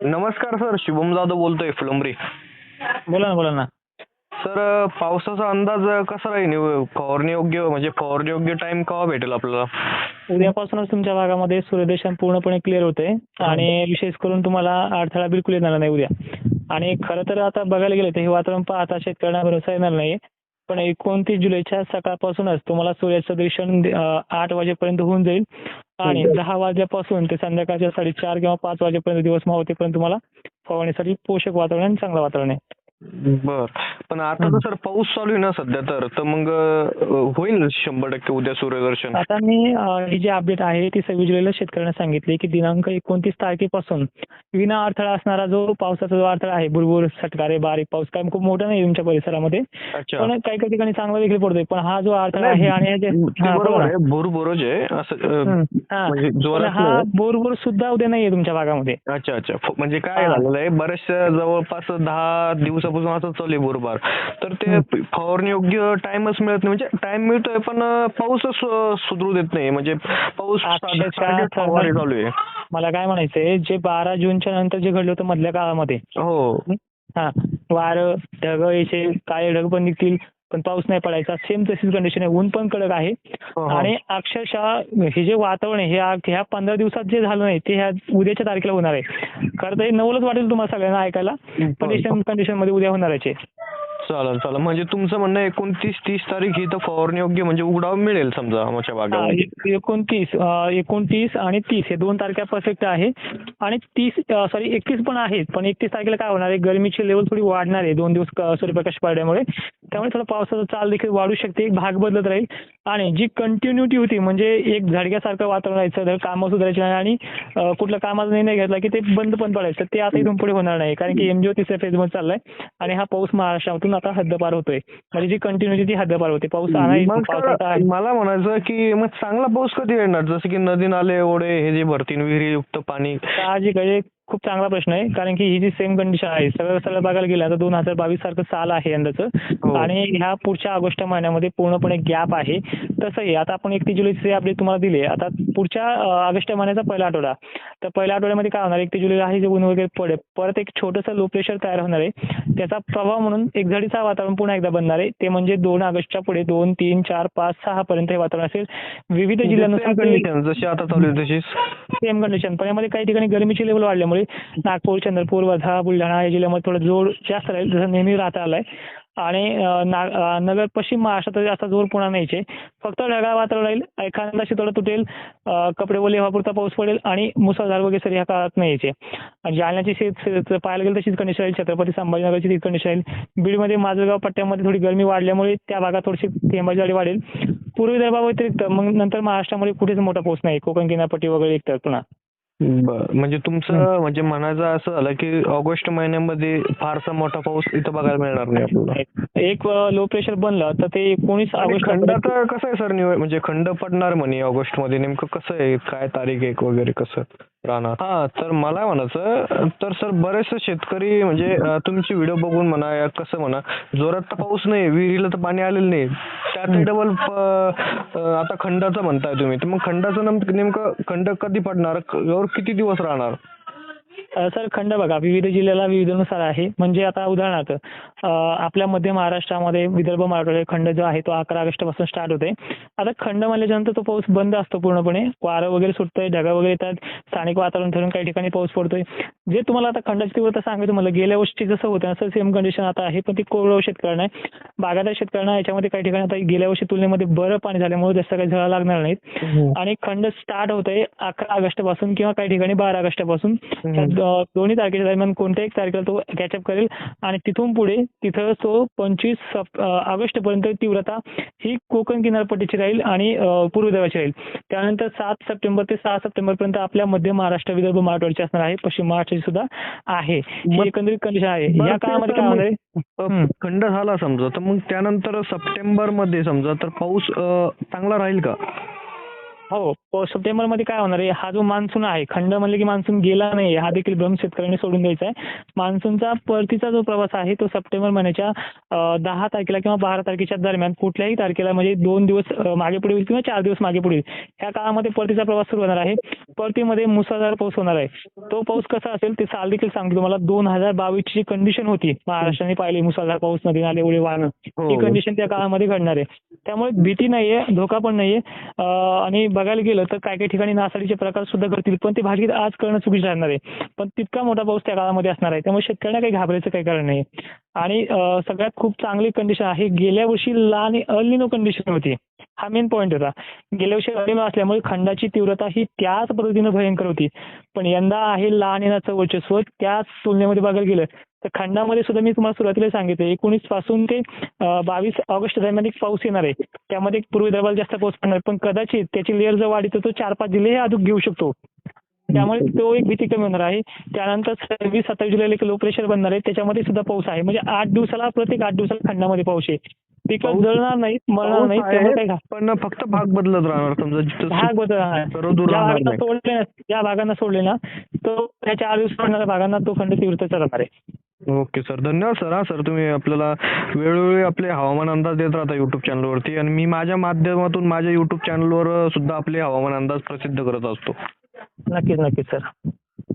नमस्कार सर शुभम जाधव बोलतोय फुलंब्री. बोला ना बोला ना. सर पावसाचा अंदाज कसा राहील फवारणी योग्य म्हणजे फवारणी योग्य टाइम केव्हा भेटेल आपल्याला? उद्यापासूनच तुमच्या भागामध्ये सूर्यदर्शन पूर्णपणे क्लिअर होते आणि विशेष करून तुम्हाला अडथळा बिलकुल येणार नाही उद्या. आणि खरं तर आता बघायला गेलं तर हे वातावरण पाहता शेतकऱ्यांना भरोसा येणार नाही. पण एकोणतीस जुलैच्या सकाळपासूनच तुम्हाला सूर्याचं दर्शन आठ वाजेपर्यंत होऊन जाईल. आणि दहा वाजल्यापासून ते संध्याकाळच्या साडेचार किंवा पाच वाजेपर्यंत दिवस मावतेपर्यंत तुम्हाला फवारणीसाठी पोषक वातावरण आणि चांगलं वातावरण आहे. बर. पण आता तर सर पाऊस चालू आहे ना सध्या तर. तर मग होईल शंभर टक्के उद्या सूर्यदर्शन? आता मी ही जी अपडेट आहे ती सव्वीस जुलैला शेतकऱ्यांना सांगितली की दिनांक एकोणतीस तारखेपासून विना अडथळा असणारा जो पावसाचा जो अडथळा आहे बुरबुर सटकारे बारीक पाऊस काय खूप मोठा नाही तुमच्या परिसरामध्ये. पण काही काही ठिकाणी चांगला देखील पडतोय. पण हा जो अडथळा आहे आणि जे ते बरोबर बोला. आहे. हा. म्हणजे. बोरबोर सुद्धा उद्या नाहीये तुमच्या भागामध्ये. अच्छा अच्छा. म्हणजे काय. झालेलं आहे? बऱ्याचशा जवळपास दहा दिवसापासून असं चालू आहे बुरबार. तर ते. फवारणी योग्य टाइमच मिळत नाही. म्हणजे टाइम मिळतोय पण पाऊसच सुधरू देत नाही. म्हणजे पाऊस चालू आहे. मला काय म्हणायचंय जे बारा जूनच्या नंतर जे घडलं होतं मधल्या काळामध्ये हो. हा. वारं ढग यायचे काळे ढग पण निघतील पण पाऊस नाही पडायचा. सेम तशीच कंडिशन आहे. ऊन पण कडक आहे. हो, हो. आणि अक्षरशः हे जे वातावरण आहे हे ह्या पंधरा दिवसात जे झालं नाही ते ह्या उद्याच्या तारखेला होणार आहे. खरं तर हे नवलच वाटेल तुम्हाला सगळ्यांना ऐकायला. कंडिशन कंडिशनमध्ये उद्या होणार आहे. चालेल चालेल. म्हणजे तुमचं म्हणणं एकोणतीस तीस तारीख ही तर फवारणी योग्य म्हणजे उघडाव मिळेल समजा आमच्या भागामध्ये ए- एकोणतीस एकोणतीस आणि तीस हे दोन तारख्या परफेक्ट आहे आणि तीस सॉरी एकतीस पण आहेत. पण एकतीस तारखेला काय होणार आहे? गरमीची लेवल थोडी वाढणार आहे. दोन दिवस सूर्यप्रकाश पडल्यामुळे. त्यामुळे थोडं पावसाचा चाल देखील वाढू शकते. एक भाग बदलत राहील. आणि जी कंटिन्युटी होती म्हणजे एक झडग्यासारखं वातावरण राहायचं तर कामं सुधारायची नाही आणि कुठलं कामाचा निर्णय घेतला की ते बंद पण पडायचं ते आता इथून पुढे होणार नाही. कारण की एमजीओ तिसऱ्या फेजमध्ये चाललाय. आणि हा पाऊस महाराष्ट्रातून आता हद्दपार होतोय. म्हणजे जी कंटिन्युटी ती हद्दपार होते. पाऊस मला म्हणायचं की मग चांगला पाऊस कधी येणार? जसं की नदी नाले ओढे हे जे भरतीन विहिरी युक्त पाणी. साहजिक आहे. खूप चांगला प्रश्न आहे. कारण की ही जी सेम कंडिशन आहे सगळं सगळं बघायला गेलं तर दोन हजार बावीस सारखं साल आहे हो. यंदाचं आणि ह्या पुढच्या ऑगस्ट महिन्यामध्ये पूर्णपणे गॅप आहे. तसंही आता आपण एकतीस जुलैचे अपडेट तुम्हाला दिले. आता पुढच्या ऑगस्ट महिन्याचा पहिला आठवडा. तर पहिल्या आठवड्यामध्ये काय होणार? एकतीस जुलैला आहे जे ऊन वगैरे पडेल. परत एक छोटंसं लो प्रेशर तयार होणार आहे. त्याचा प्रभाव म्हणून एक झडीचा वातावरण पुन्हा एकदा बनणार आहे. ते म्हणजे दोन ऑगस्टच्या पुढे दोन तीन चार पाच सहा पर्यंत हे वातावरण असेल. विविध जिल्ह्यांनुसार जशी आता चालू आहे तशीच. सेम कंडिशन पण यामध्ये काही ठिकाणी गरमीची लेवल वाढल्यामुळे नागपूर चंद्रपूर वर्धा बुलढाणा या जिल्ह्यामध्ये थोडं जोर जास्त राहील. जसं नेहमी राहता आलाय. आणि नगर पश्चिम महाराष्ट्रात जास्त जोर पुन्हा नाहीचे फक्त ढगाळ वातावरण राहील. एखादा शितोडा तुटेल. कपडे ओले वापरता पाऊस पडेल आणि मुसळधार वगैरे सर ह्या काळात नाही यायचे आणि जालन्याची शेत पाहायला गेलं तशीच कंडिशन राहील छत्रपती संभाजीनगरची तीच कंडिशन राहील बीडमध्ये माजलगाव पट्ट्यामध्ये थोडी गरमी वाढल्यामुळे त्या भागात थोडीशी थेंबाची वाढेल. पूर्वी विदर्भाव्यतिरिक्त मग नंतर महाराष्ट्रामध्ये कुठेच मोठा पाऊस नाही. कोकण किनारपट्टी वगैरे एक तर पुन्हा. बर म्हणजे तुमचं म्हणजे म्हणायचं असं झालं की ऑगस्ट महिन्यामध्ये फारसा मोठा पाऊस इथं बघायला मिळणार नाही आपल्याला. एक लो प्रेशर बनलं तर ते एकोणीस ऑगस्ट खंडाचं कसं आहे सर म्हणजे खंड पडणार म्हणे ऑगस्टमध्ये नेमकं कसं आहे? काय तारीख आहे वगैरे कसं? राहणार. हा तर मला म्हणायचं तर सर बरेचसे शेतकरी म्हणजे तुमची व्हिडिओ बघून म्हणा या कसं म्हणा जोरात तर पाऊस नाही विहिरीला तर पाणी आलेलं नाही. त्यात डबल आता खंडाचं म्हणताय तुम्ही. तर मग खंडाचं नेमकं खंड कधी पडणार? यावर किती दिवस राहणार? सर खंड बघा. विविध जिल्ह्याला विविधनुसार आहे. म्हणजे आता उदाहरणार्थ आपल्या मध्य महाराष्ट्रामध्ये विदर्भ मराठवाडा खंड जो आहे तो अकरा ऑगस्टपासून स्टार्ट होते. आता खंड म्हणल्याच्यानंतर तो पाऊस बंद असतो पूर्णपणे. वारं वगैरे सुटतंय ढगा वगैरे येतात. स्थानिक वातावरण ठरून काही ठिकाणी पाऊस पडतोय. जे तुम्हाला आता खंडाची तीव्रता सांगायचं मला गेल्या वर्षी जसं होतं असं सेम कंडिशन आता आहे. पण ती कोरडवाहू शेतकऱ्यांना आहे बागायतदार शेतकऱ्यांना याच्यामध्ये काही ठिकाणी आता गेल्या वर्षी तुलनेमध्ये बरं पाणी झाल्यामुळे जास्त काही झळा लागणार नाहीत. आणि खंड स्टार्ट होत आहे अकरा ऑगस्टपासून किंवा काही ठिकाणी बारा ऑगस्टपासून त्या दोन्ही तारखेच्या दरम्यान कोणत्याही तारखेला तो कॅचअप करेल आणि तिथून पुढे तिथं तो पंचवीस ऑगस्ट पर्यंत तीव्रता ही कोकण किनारपट्टीची राहील आणि अ, पूर्व विदर्भाची राहील. त्यानंतर सात सप्टेंबर ते सहा सप्टेंबर पर्यंत आपल्या मध्य महाराष्ट्र विदर्भ मराठवाड्याची असणार आहे पश्चिम महाराष्ट्राची सुद्धा आहे. एकंदरीत कंडिशन आहे. या काळामध्ये काय होणार आहे. खंड झाला समजा तर मग त्यानंतर सप्टेंबरमध्ये समजा तर पाऊस चांगला राहील का? हो प- सप्टेंबरमध्ये काय होणार आहे? हा जो मान्सून आहे खंड म्हणले की मान्सून गेला नाही हा देखील भ्रम शेतकऱ्यांनी सोडून द्यायचा आहे. मान्सूनचा परतीचा जो प्रवास आहे तो सप्टेंबर महिन्याच्या दहा तारखेला किंवा बारा तारखेच्या दरम्यान कुठल्याही तारखेला म्हणजे दोन दिवस मागे पुढे होईल किंवा चार दिवस मागे पुढे ह्या काळामध्ये परतीचा प्रवास सुरू होणार आहे. परतीमध्ये मुसळधार पाऊस होणार आहे. तो पाऊस कसा असेल ते साल देखील सांगतो तुम्हाला. दोन हजार बावीसची जी कंडिशन होती महाराष्ट्राने पाहिली मुसळधार पाऊस नदी नाले ओढे वाहणं हो. कंडिशन त्या काळामध्ये घडणार आहे. त्यामुळे भीती नाहीये धोका पण नाहीये. आणि बघायला गेलं तर काही काही ठिकाणी नासाडीचे प्रकार सुद्धा घडतील. पण ते भाषेत आज करणं चुकीचं ठरणार आहे. पण तितका मोठा पाऊस त्या काळामध्ये असणार आहे. त्यामुळे शेतकऱ्यांना काही घाबरायचं काही कारण नाही. आणि सगळ्यात खूप चांगली कंडिशन आहे. गेल्या वर्षी ला आणि अल्निनो कंडिशन होती. हा मेन पॉईंट होता. गेल्या वर्षी अल्निनो असल्यामुळे खंडाची तीव्रता ही त्याच पद्धतीनं भयंकर होती. पण यंदा आहे ला आणि नाचं वर्चस्व त्याच तुलनेमध्ये बघायला गेलं तर खंडामध्ये सुद्धा मी तुम्हाला सुरुवातीला सांगितलं एकोणीसपासून ते बावीस ऑगस्ट दरम्यान एक पाऊस येणार आहे. त्यामध्ये पूर्वी दरबार जास्त पाऊस पडणार आहे. पण कदाचित त्याची लेअर जर वाढली तर तो चार पाच जिल्हे हे अजून घेऊ शकतो. त्यामुळे तो एक भीती कमी होणार आहे. त्यानंतर सव्वीस सत्तावीस जुलैला एक लो प्रेशर बनणार आहे. त्याच्यामध्ये सुद्धा पाऊस आहे. म्हणजे आठ दिवसाला प्रत्येक आठ दिवसाला खंडामध्ये पाऊस आहे. पिकं जळणार नाही मरणार नाही त्यामुळे पण फक्त भाग बदलत राहणार समजा भाग बदल राहणार. सोडले ना ज्या भागांना सोडले ना तो त्या चार दिवस पडणाऱ्या भागांना तो खंड तीव्रतेचा राहणार आहे. Okay sir. धन्यवाद सर. हा सर तुम्ही आपल्याला वेळोवेळी आपले हवामान अंदाज देत राहता युट्यूब चॅनलवरती आणि मी माझ्या माध्यमातून माझ्या युट्यूब चॅनलवर सुद्धा आपले हवामान अंदाज प्रसिद्ध करत असतो. नक्कीच नक्कीच सर.